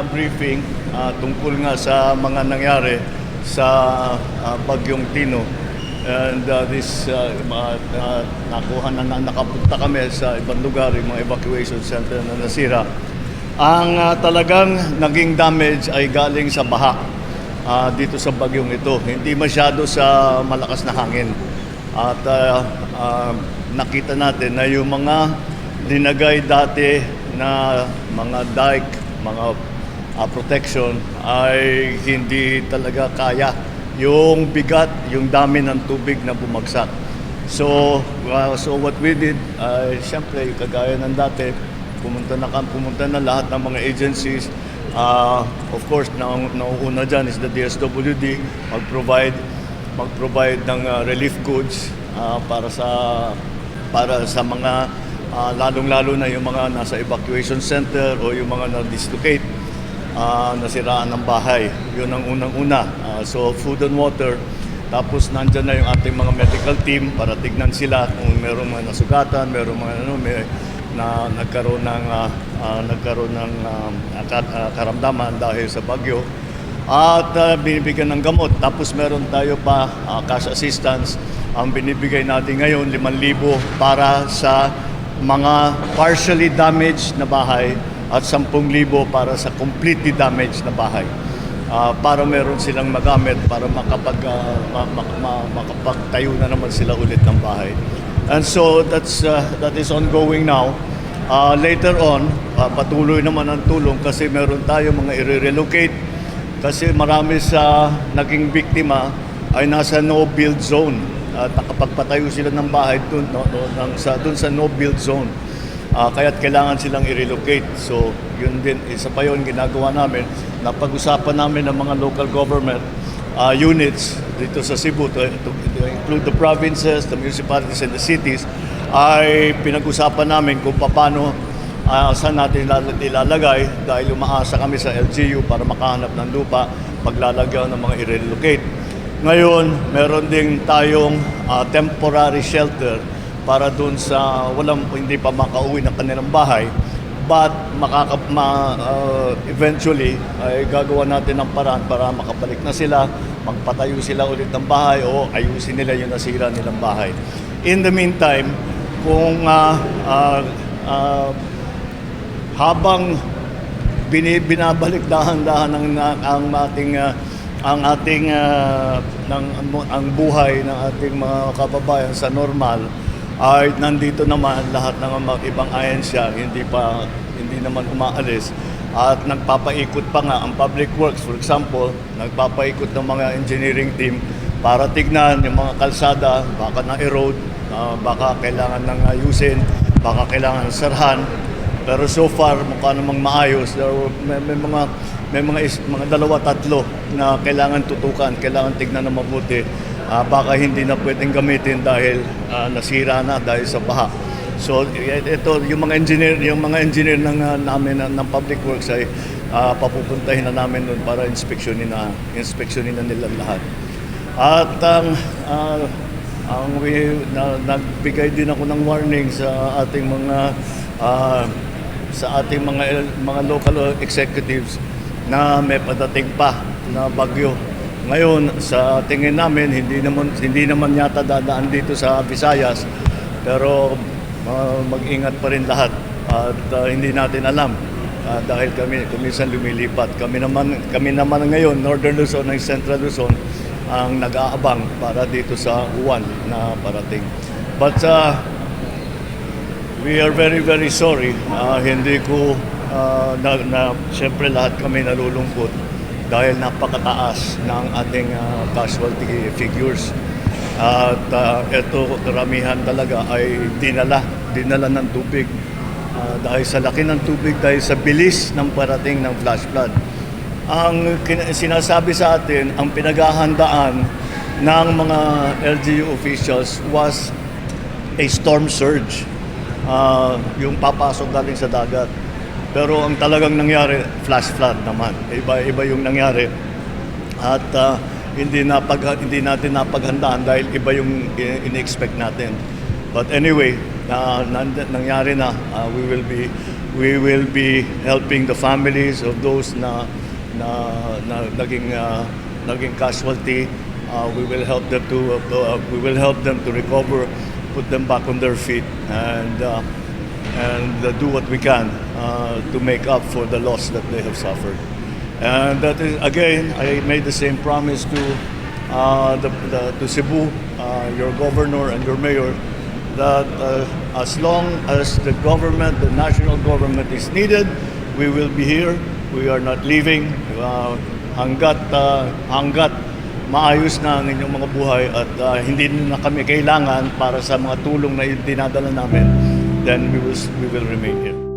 ng briefing ah, tungkol nga sa mga nangyari sa ah, Bagyong Tino. And uh, this, uh, mga, uh, nakuha na, na nakapunta kami sa ibang lugar, yung mga evacuation center na nasira. Ang ah, talagang naging damage ay galing sa baha ah, dito sa bagyong ito. Hindi masyado sa malakas na hangin. At ah, ah, nakita natin na yung mga linagay dati na mga dike, mga ah, protection ay hindi talaga kaya yung bigat, yung dami ng tubig na bumagsak. So, uh, so what we did, ay siyempre, kagaya ng dati, pumunta na, pumunta na lahat ng mga agencies. Uh, of course, na, nauuna dyan is the DSWD, mag-provide mag-provide ng uh, relief goods uh, para sa para sa mga uh, lalong-lalo na yung mga nasa evacuation center o yung mga na-dislocate ah, nasiraan ng bahay. Yun ang unang-una. Ah, so food and water. Tapos nandyan na yung ating mga medical team para tignan sila kung merong mga nasugatan, merong mga ano, may na nagkaroon ng ah, ah, nagkaroon ng ka- ah, karamdaman dahil sa bagyo. At ah, binibigyan ng gamot. Tapos meron tayo pa ah, cash assistance. Ang binibigay natin ngayon 5,000 para sa mga partially damaged na bahay at 10,000 para sa completely damaged na bahay. Ah, para meron silang magamit para makapag, ah, ma- ma- ma- makapagtayo na naman sila ulit ng bahay. And so that's ah, that is ongoing now. Ah, later on, ah, patuloy naman ang tulong kasi meron tayo mga i-relocate kasi marami sa naging biktima ay nasa no-build zone. At nakapagpatayo sila ng bahay dun, no, no, sa, dun sa no-build zone. Ah, kaya't kailangan silang i-relocate. So, yun din, isa pa yun ginagawa namin. Napag-usapan namin ng mga local government ah, units dito sa Cebu to, to, to include the provinces, the municipalities, and the cities ay pinag-usapan namin kung paano Ah, saan natin ilal- ilalagay dahil umaasa kami sa LGU para makahanap ng lupa paglalagyan ng mga i-relocate. Ngayon, meron ding tayong ah, temporary shelter para doon sa walang hindi pa makauwi ng kanilang bahay but makaka, ma, ah, eventually ay gagawa natin ng paraan para makabalik na sila, magpatayo sila ulit ng bahay o ayusin nila yung nasira nilang bahay. In the meantime, kung ah, ah, ah, habang binabalik dahan-dahan ang, ang ating ah, ang ating ah, ng ang buhay ng ating mga kababayan sa normal ay nandito naman lahat ng mga ibang ahensya hindi pa hindi naman umaalis at nagpapaikot pa nga ang public works for example nagpapaikot ng mga engineering team para tignan yung mga kalsada baka na erode ah, baka kailangan ng ayusin baka kailangan ng sarhan pero so far, mukha namang maayos. There may, may mga may mga is, mga dalawa tatlo na kailangan tutukan, kailangan tignan na mabuti. Ah, baka hindi na pwedeng gamitin dahil ah, nasira na dahil sa baha. So ito yung mga engineer, yung mga engineer ng ah, namin ng, ng public works ay ah, papupuntahin na namin doon para inspeksyonin na inspeksyonin na nila lahat. At ang ah, ang we, na, nagbigay din ako ng warning sa ating mga ah, sa ating mga mga local executives na may padating pa na bagyo. Ngayon, sa tingin namin hindi naman hindi naman yata dadaan dito sa Visayas. Pero ah, mag-ingat pa rin lahat at ah, hindi natin alam Ah, dahil kami kuminsan lumilipat. Kami naman kami naman ngayon Northern Luzon and Central Luzon ang nag-aabang para dito sa Uwan na parating. But uh, we are very very sorry. Ah, hindi ko ah, na, na siyempre lahat kami nalulungkot dahil napakataas ng ating ah, casualty figures. At ah, ito karamihan talaga ay dinala, dinala ng tubig. Ah, dahil sa laki ng tubig, dahil sa bilis ng parating ng flash flood. Ang sinasabi sa atin, ang pinaghahandaan ng mga LGU officials was a storm surge. Ah, yung papasok galing sa dagat. Pero ang talagang nangyari, flash flood naman. Iba-iba yung nangyari. At ah, hindi napag hindi natin napaghandaan dahil iba yung in-expect natin. But anyway, nan- nangyari na, ah, we will be we will be helping the families of those na na, na naging uh, naging casualty. Uh, we will help them to uh, we will help them to recover, put them back on their feet, and uh, and uh, do what we can uh, to make up for the loss that they have suffered. And that is again, I made the same promise to uh, the, the, to Cebu, uh, your governor and your mayor, that uh, as long as the government, the national government is needed, we will be here. We are not leaving uh, hanggat uh, hanggat maayos na ang inyong mga buhay at uh, hindi na kami kailangan para sa mga tulong na dinadala namin, then we will we will remain here.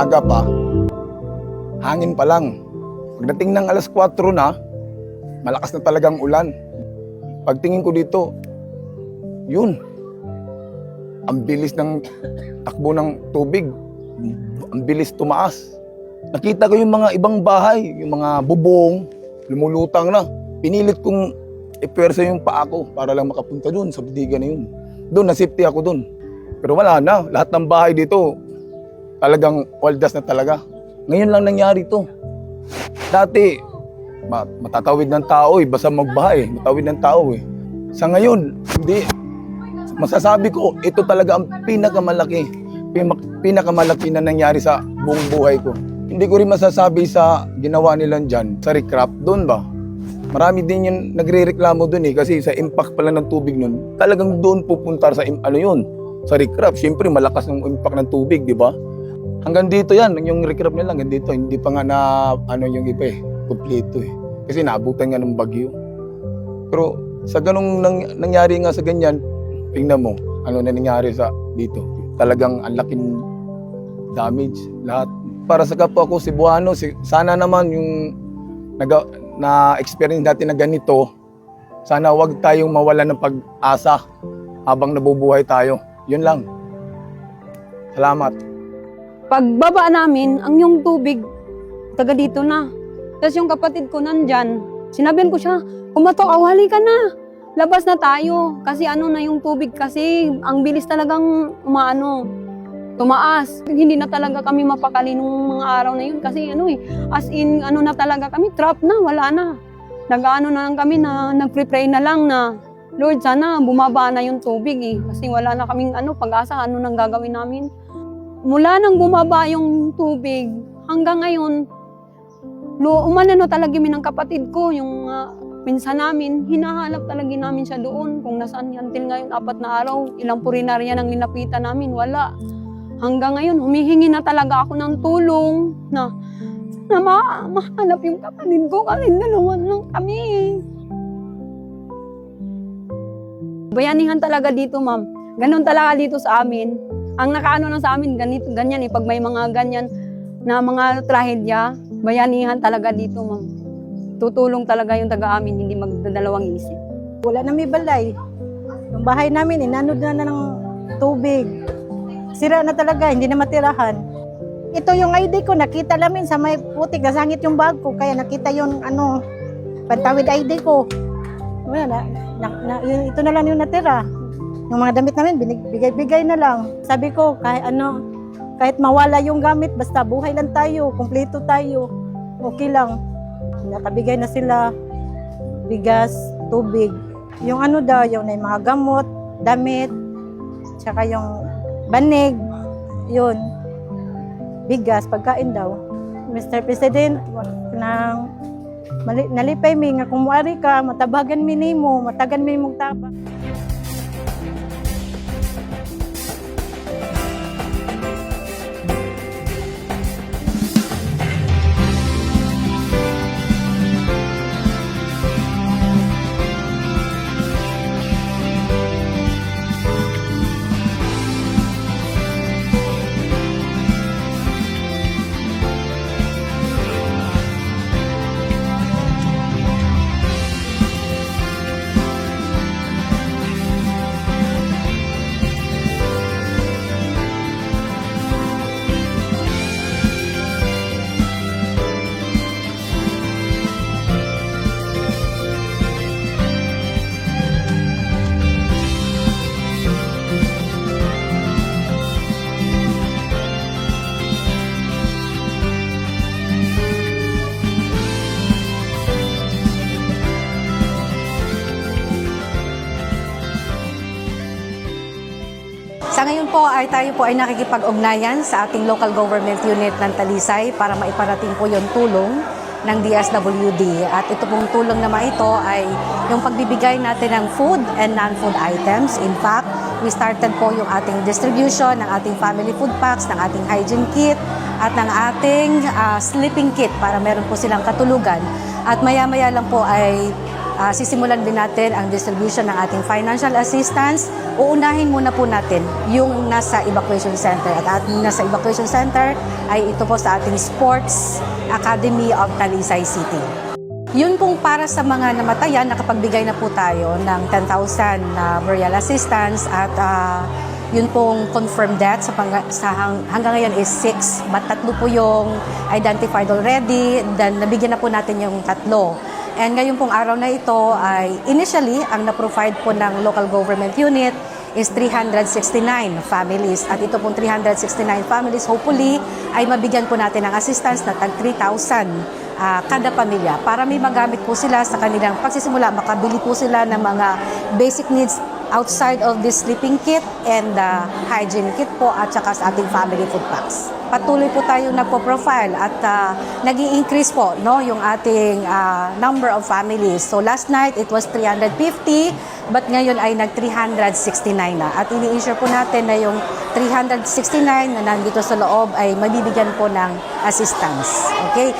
Maaga pa, hangin pa lang. Pagdating ng alas 4 na, malakas na talagang ulan. Pagtingin ko dito, yun. Ang bilis ng takbo ng tubig. Ang bilis tumaas. Nakita ko yung mga ibang bahay, yung mga bubong, lumulutang na. Pinilit kong ipwersa yung paa ko para lang makapunta dun sa bidigan na yun. Doon, na-safety ako dun. Pero wala na. Lahat ng bahay dito, talagang waldas na talaga. Ngayon lang nangyari to. Dati, ma- matatawid ng tao eh, basta magbaha eh, matawid ng tao eh. Sa ngayon, hindi. Masasabi ko, ito talaga ang pinakamalaki, pin- pinakamalaki na nangyari sa buong buhay ko. Hindi ko rin masasabi sa ginawa nila dyan, sa recraft, doon ba? Marami din yung nagre-reklamo doon eh, kasi sa impact pala ng tubig nun, talagang doon pupunta sa, ano yun, sa recraft. Siyempre, malakas ng impact ng tubig, di ba? Hanggang dito yan, yung recraft nila hanggang dito, hindi pa nga na ano yung iba eh, kompleto eh. Kasi naabutan nga ng bagyo. Pero sa ganong nang, nangyari nga sa ganyan, tingnan mo, ano na nangyari sa dito. Talagang ang laking damage lahat. Para sa kapwa ko Cebuano, si, sana naman yung naga, na experience natin na ganito, sana wag tayong mawalan ng pag-asa habang nabubuhay tayo. Yun lang. Salamat. Pagbaba namin, ang yung tubig, taga dito na. Tapos yung kapatid ko nandyan, sinabihan ko siya, kumato, awali ka na. Labas na tayo. Kasi ano na yung tubig kasi, ang bilis talagang umaano, tumaas. Hindi na talaga kami mapakali nung mga araw na yun. Kasi ano eh, as in, ano na talaga kami, trap na, wala na. Nag-ano na lang kami na, nag-pray na lang na, Lord, sana bumaba na yung tubig eh. Kasi wala na kaming ano, pag-asa, ano nang gagawin namin mula nang bumaba yung tubig hanggang ngayon, lo, umanano talaga kami ng kapatid ko, yung uh, pinsan namin, hinahanap talaga namin siya doon. Kung nasaan yan, until ngayon, apat na araw, ilang purinarya nang nilapitan namin, wala. Hanggang ngayon, humihingi na talaga ako ng tulong na na ma mahanap yung kapatid ko kasi dalawa lang kami. Bayanihan talaga dito, ma'am. Ganun talaga dito sa amin. Ang nakaano na sa amin, ganito, ganyan eh. Pag may mga ganyan na mga trahedya, bayanihan talaga dito, ma'am. Tutulong talaga yung taga amin, hindi magdadalawang isip. Wala na may balay. Yung bahay namin, inanod na, na ng tubig. Sira na talaga, hindi na matirahan. Ito yung ID ko, nakita namin sa may putik, nasangit yung bag ko, kaya nakita yung ano, pantawid ID ko. Wala na, na, na ito na lang yung natira. Yung mga damit namin, binibigay-bigay na lang. Sabi ko, kahit ano, kahit mawala yung gamit, basta buhay lang tayo, kumpleto tayo, okay lang. Nakabigay na sila, bigas, tubig. Yung ano daw, yung may mga gamot, damit, tsaka yung banig, yun, bigas, pagkain daw. Mr. President, nang nalipay mi nga kung muari ka, matabagan mi nimo, matagan mi mong tabang. Sa ngayon po ay tayo po ay nakikipag-ugnayan sa ating local government unit ng Talisay para maiparating po yung tulong ng DSWD. At ito pong tulong naman ito ay yung pagbibigay natin ng food and non-food items. In fact, we started po yung ating distribution ng ating family food packs, ng ating hygiene kit, at ng ating ah, sleeping kit para meron po silang katulugan. At maya-maya lang po ay Ah, sisimulan din natin ang distribution ng ating financial assistance. Uunahin muna po natin yung nasa evacuation center. At ating nasa evacuation center ay ito po sa ating Sports Academy of Talisay City. Yun pong para sa mga namatayan, nakapagbigay na po tayo ng 10,000 na burial assistance at ah, yun pong confirmed death sa, pang- sa hang- hanggang ngayon is 6 but tatlo po yung identified already then nabigyan na po natin yung tatlo and ngayon pong araw na ito ay initially ang na-provide po ng local government unit is 369 families. At ito pong 369 families hopefully ay mabigyan po natin ng assistance na tag 3,000 ah, kada pamilya. Para may magamit po sila sa kanilang pagsisimula, makabili po sila ng mga basic needs outside of this sleeping kit and the hygiene kit po at saka sa ating family food packs. Patuloy po tayo nagpo-profile at uh, nag increase po no, yung ating ah, number of families. So last night it was 350 but ngayon ay nag 369 na. At ini-ensure po natin na yung 369 na nandito sa loob ay mabibigyan po ng assistance. Okay?